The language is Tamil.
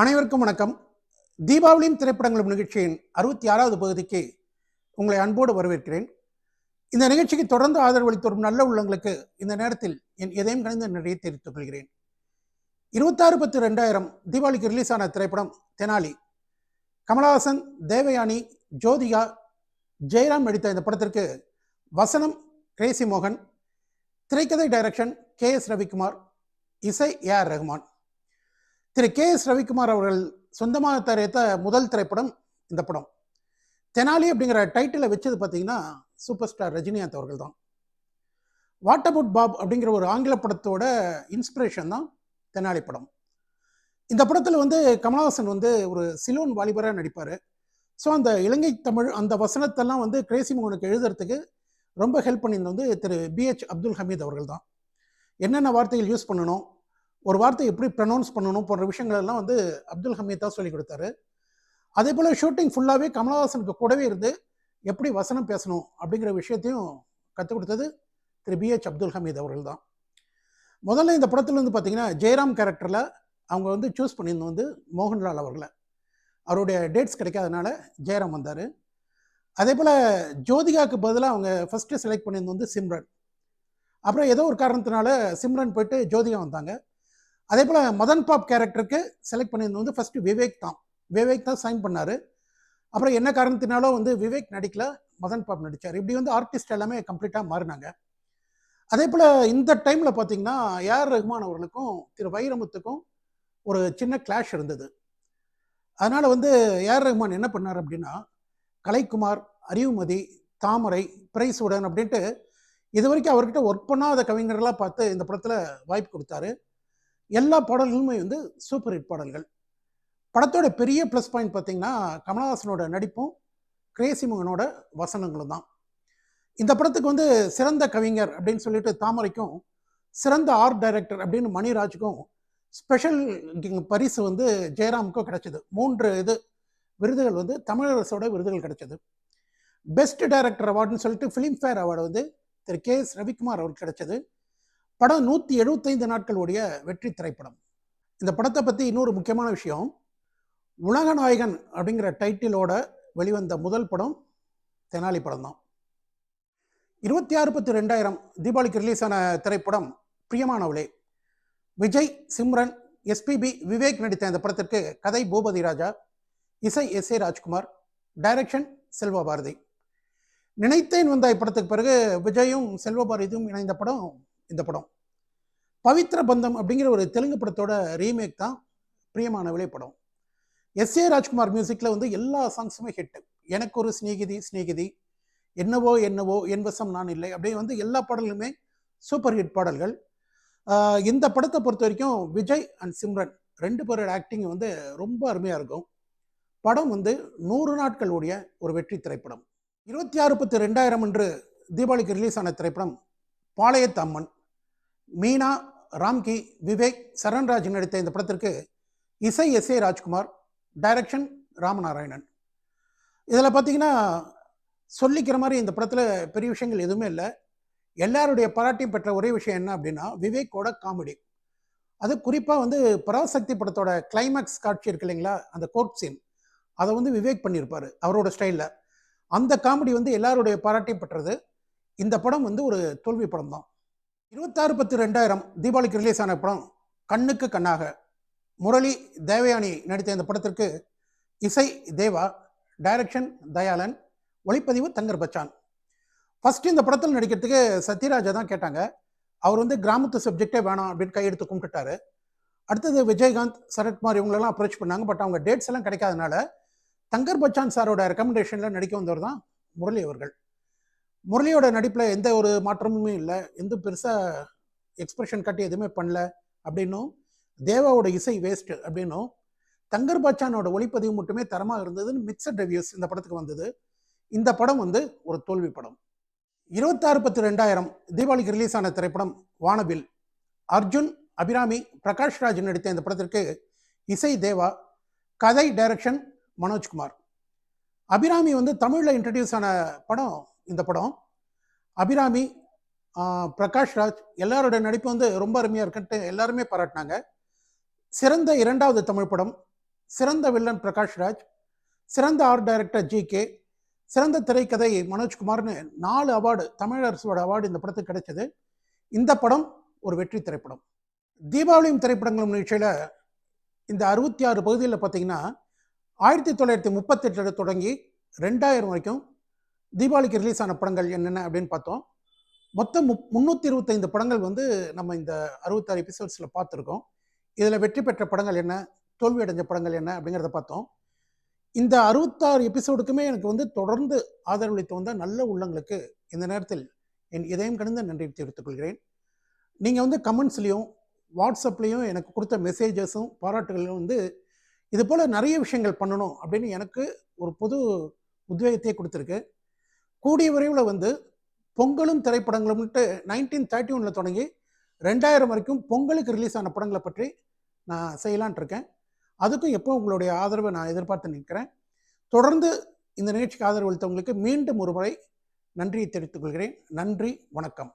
அனைவருக்கும் வணக்கம். தீபாவளியின் திரைப்படங்கள் நிகழ்ச்சியின் அறுபத்தி ஆறாவது பகுதிக்கு உங்களை அன்போடு வரவேற்கிறேன். இந்த நிகழ்ச்சிக்கு தொடர்ந்து ஆதரவளித்து வரும் நல்ல உள்ளங்களுக்கு இந்த நேரத்தில் என் எதையும் கணிந்த நிறைய தெரிவித்துக் கொள்கிறேன். இருபத்தாறு பத்து ரெண்டாயிரம் தீபாவளிக்கு ரிலீஸ் ஆன திரைப்படம் தெனாலி. கமலஹாசன் தேவயானி ஜோதிகா ஜெயராம் நடித்த இந்த படத்திற்கு வசனம் கிரேசி மோகன் திரைக்கதை டைரக்ஷன் கே எஸ் ரவிக்குமார் இசை A R Rahman Thiru K S Ravikumar அவர்கள் சொந்தமாக தயாரித்த முதல் திரைப்படம் இந்த படம். தெனாலி அப்படிங்கிற டைட்டிலை வச்சது பார்த்தீங்கன்னா சூப்பர் ஸ்டார் ரஜினிகாந்த் அவர்கள் தான் வாட் அபவுட் பாப் அப்படிங்கிற ஒரு ஆங்கில படத்தோட இன்ஸ்பிரேஷன் தான் தெனாலி படம். இந்த படத்தில் வந்து கமலஹாசன் வந்து ஒரு சிலோன் வாலிபராக நடிப்பார். ஸோ அந்த இலங்கை தமிழ் அந்த வசனத்தெல்லாம் வந்து கிரேசி மோகனுக்கு எழுதுறதுக்கு ரொம்ப ஹெல்ப் பண்ணியிருந்தது வந்து திரு பிஹெச் அப்துல் ஹமீத் அவர்கள் தான் என்னென்ன வார்த்தைகள் யூஸ் பண்ணணும்? ஒரு வார்த்தை எப்படி ப்ரனௌன்ஸ் பண்ணணும் போன்ற விஷயங்கள் எல்லாம் வந்து அப்துல் ஹமீத் தான் சொல்லி கொடுத்தாரு. அதே போல் ஷூட்டிங் ஃபுல்லாகவே கமலஹாசனுக்கு கூடவே இருந்து எப்படி வசனம் பேசணும் அப்படிங்கிற விஷயத்தையும் கற்றுக் கொடுத்தது திரு பிஹெச் அப்துல் ஹமீத் அவர்கள் தான். முதல்ல இந்த படத்தில் வந்து பார்த்தீங்கன்னா ஜெயராம் கேரக்டரில் அவங்க வந்து சூஸ் பண்ணியிருந்தது வந்து மோகன்லால் அவர்களை. அவருடைய டேட்ஸ் கிடைக்காதனால ஜெயராம் வந்தார். அதே போல் ஜோதிகாவுக்கு பதிலாக அவங்க ஃபஸ்ட்டு செலக்ட் பண்ணியிருந்தது வந்து சிம்ரன். அப்புறம் ஏதோ ஒரு காரணத்தினால சிம்ரன் போயிட்டு ஜோதிகா வந்தாங்க. அதே போல் மதன் பாப் கேரக்டருக்கு செலக்ட் பண்ணியிருந்தது வந்து ஃபஸ்ட்டு விவேக் தான். விவேக் தான் சைன் பண்ணார். அப்புறம் என்ன காரணத்தினாலும் வந்து விவேக் நடிக்கல மதன் பாப் நடித்தார் இப்படி வந்து ஆர்டிஸ்ட் எல்லாமே கம்ப்ளீட்டாக மாறினாங்க. அதே போல் இந்த டைமில் பார்த்தீங்கன்னா ஏஆர் ரஹ்மான் அவர்களுக்கும் திரு வைரமுத்துக்கும் ஒரு சின்ன கிளாஷ் இருந்தது. அதனால் வந்து ஏஆர் ரஹ்மான் என்ன பண்ணார் அப்படின்னா கலைக்குமார் அறிவுமதி தாமரை பிரைசுடன் அப்படின்ட்டு இது வரைக்கும் அவர்கிட்ட ஒர்க் பண்ணாத கவிஞர்களாக பார்த்து இந்த படத்தில் வாய்ப்பு கொடுத்தாரு. எல்லா பாடல்களுமே வந்து சூப்பர் ஹிட் பாடல்கள். படத்தோட பெரிய ப்ளஸ் பாயிண்ட் பார்த்தீங்கன்னா கமலஹாசனோட நடிப்பும் கிரேசிமுகனோட வசனங்களும் தான். இந்த படத்துக்கு வந்து சிறந்த கவிஞர் அப்படின்னு சொல்லிட்டு தாமரைக்கும் சிறந்த ஆர்ட் டைரக்டர் அப்படின்னு மணிராஜுக்கும் ஸ்பெஷல் பரிசு வந்து ஜெயராமுக்கும் கிடைச்சது. மூன்று இது விருதுகள் வந்து தமிழரசோட விருதுகள் கிடைச்சது. பெஸ்ட் டைரக்டர் அவார்டுன்னு சொல்லிட்டு ஃபிலிம்ஃபேர் அவார்டு வந்து திரு கே எஸ் ரவிக்குமார் அவருக்கு கிடைச்சது. படம் நூற்றி எழுபத்தைந்து நாட்களுடைய வெற்றி திரைப்படம். இந்த படத்தை பற்றி இன்னொரு முக்கியமான விஷயம் உலகநாயகன் அப்படிங்கிற டைட்டிலோட வெளிவந்த முதல் படம் தெனாலி படம் தான் இருபத்தி ஆறு பத்து ரெண்டாயிரம் தீபாவளிக்கு ரிலீஸ் ஆன திரைப்படம் பிரியமானவளே. விஜய் சிம்ரன் எஸ்பிபி விவேக் நடித்த இந்த படத்திற்கு கதை பூபதி ராஜா இசை எஸ் ஏ ராஜ்குமார் டைரக்ஷன் செல்வ பாரதி. நினைத்தேன் வந்த இப்படத்துக்கு பிறகு விஜயும் செல்வ பாரதியும் இணைந்த படம் இந்த படம். பவித்ர பந்தம் அப்படிங்கிற ஒரு தெலுங்கு படத்தோட ரீமேக் தான் பிரியமானவளே படம். எஸ் ஏ ராஜ்குமார் மியூசிக்கில் வந்து எல்லா சாங்ஸுமே ஹிட்டு எனக்கு ஒரு ஸ்நேகிதி ஸ்நேகிதி என்னவோ என்னவோ என் வசம் நான் இல்லை அப்படியே வந்து எல்லா பாடல்களுமே சூப்பர் ஹிட் பாடல்கள். இந்த படத்தை பொறுத்த வரைக்கும் விஜய் அண்ட் சிம்ரன் ரெண்டு பேரோட ஆக்டிங் வந்து ரொம்ப அருமையாக இருக்கும். படம் வந்து நூறு நாட்கள் ஓடிய ஒரு வெற்றி திரைப்படம். இருபத்தி ஆறு பத்து ரெண்டாயிரம் அன்று தீபாவளிக்கு ரிலீஸ் ஆன திரைப்படம் பாளையத்தம்மன். மீனா ராம்கி விவேக் சரண்ராஜ் நடித்த இந்த படத்திற்கு இசை S A Rajkumar direction Ramanarayanan. இதில் பார்த்தீங்கன்னா சொல்லிக்கிற மாதிரி இந்த படத்தில் பெரிய விஷயங்கள் எதுவுமே இல்லை. எல்லாருடைய பாராட்டியும் பெற்ற ஒரே விஷயம் என்ன அப்படின்னா விவேக்கோட காமெடி. அது குறிப்பாக வந்து பராசக்தி படத்தோட கிளைமேக்ஸ் காட்சி இருக்கு இல்லைங்களா அந்த கோர்ட் சீன். அதை வந்து விவேக் பண்ணியிருப்பார் அவரோட ஸ்டைலில். அந்த காமெடி வந்து எல்லாருடைய பாராட்டியும் பெற்றது. இந்த படம் வந்து ஒரு தோல்வி படம் தான் இருபத்தாறு பத்து ரெண்டாயிரம் தீபாவளிக்கு ரிலீஸ் ஆன படம் கண்ணுக்கு கண்ணாக. முரளி தேவயானி நடித்த இந்த படத்திற்கு இசை தேவா டைரக்ஷன் தயாளன் ஒளிப்பதிவு தங்கர் பச்சான். ஃபஸ்ட்டு இந்த படத்தில் நடிக்கிறதுக்கு சத்யராஜா தான் கேட்டாங்க. அவர் வந்து கிராமத்து சப்ஜெக்டே வேணாம் அப்படின்னு கையெடுத்து கும்பிட்டுட்டாரு. அடுத்தது விஜயகாந்த் சரத்குமார் இவங்களெல்லாம் அப்ரோச் பண்ணாங்க. பட் அவங்க டேட்ஸ் எல்லாம் கிடைக்காதனால தங்கர் பச்சான் சாரோட ரெக்கமெண்டேஷனில் நடிக்க வந்தவர் தான் முரளி அவர்கள். முரளியோட நடிப்பில் எந்த ஒரு மாற்றமுமே இல்லை. எந்த பெருசாக எக்ஸ்பிரஷன் காட்டி எதுவுமே பண்ணல அப்படின்னும் தேவாவோட இசை வேஸ்ட் அப்படின்னும் தங்கர் பச்சானோட ஒளிப்பதிவு மட்டுமே தரமாக இருந்ததுன்னு மிக்சட் ரிவ்யூஸ் இந்த படத்துக்கு வந்தது. இந்த படம் வந்து ஒரு தோல்வி படம். இருபத்தாறு பத்து ரெண்டாயிரம் தீபாவளிக்கு ரிலீஸ் ஆன திரைப்படம் வானவில். அர்ஜுன் அபிராமி பிரகாஷ் ராஜ் நடித்த இந்த படத்திற்கு இசை தேவா கதை டைரக்ஷன் மனோஜ்குமார். அபிராமி வந்து தமிழில் இன்ட்ரடியூஸ் ஆன படம் இந்த படம். அபிராமி பிரகாஷ் ராஜ் எல்லாரோட நடிப்பு வந்து ரொம்ப அருமையாக இருக்குன்ட்டு எல்லாருமே பாராட்டினாங்க. சிறந்த இரண்டாவது தமிழ் படம் சிறந்த வில்லன் பிரகாஷ் ராஜ் சிறந்த ஆர்ட் டைரக்டர் ஜி கே சிறந்த திரைக்கதை மனோஜ்குமார்னு நாலு அவார்டு தமிழ் அரசோட அவார்டு இந்த படத்துக்கு கிடைச்சது. இந்த படம் ஒரு வெற்றி திரைப்படம். தீபாவளியும் திரைப்படங்களும் நிகழ்ச்சியில் இந்த அறுபத்தி ஆறு பகுதியில் பார்த்தீங்கன்னா ஆயிரத்தி தொள்ளாயிரத்தி முப்பத்தெட்டில் தொடங்கி ரெண்டாயிரம் வரைக்கும் தீபாவளிக்கு ரிலீஸ் ஆன படங்கள் என்னென்ன அப்படின்னு பார்த்தோம். மொத்தம் மு முந்நூற்றி இருபத்தைந்து படங்கள் வந்து நம்ம இந்த அறுபத்தாறு எபிசோட்ஸில் பார்த்துருக்கோம். இதில் வெற்றி பெற்ற படங்கள் என்ன தோல்வி அடைஞ்ச படங்கள் என்ன அப்படிங்கிறத பார்த்தோம். இந்த அறுபத்தாறு எபிசோடுக்குமே எனக்கு வந்து தொடர்ந்து ஆதரவளித்து வந்த நல்ல உள்ளங்களுக்கு இந்த நேரத்தில் என் இதயம் கடந்த நன்றி தெரிவித்துக் கொள்கிறேன். நீங்கள் வந்து கமெண்ட்ஸ்லேயும் வாட்ஸ்அப்லேயும் எனக்கு கொடுத்த மெசேஜஸும் பாராட்டுகளும் வந்து இது போல் நிறைய விஷயங்கள் பண்ணணும் அப்படின்னு எனக்கு ஒரு பொது உத்வேகத்தையே கொடுத்துருக்கு. கூடிய விரைவில் வந்து பொங்கலும் திரைப்படங்களும்ட்டு நைன்டீன் தேர்ட்டி ஒனில் தொடங்கி ரெண்டாயிரம் வரைக்கும் பொங்கலுக்கு ரிலீஸ் ஆன படங்களை பற்றி நான் செய்யலான்ட்டு இருக்கேன். அதுக்கும் எப்போ உங்களுடைய ஆதரவை நான் எதிர்பார்த்து நிற்கிறேன். தொடர்ந்து இந்த நிகழ்ச்சிக்கு ஆதரவு அளித்தவங்களுக்கு மீண்டும் ஒரு முறை நன்றியை தெரிவித்துக் கொள்கிறேன். நன்றி வணக்கம்.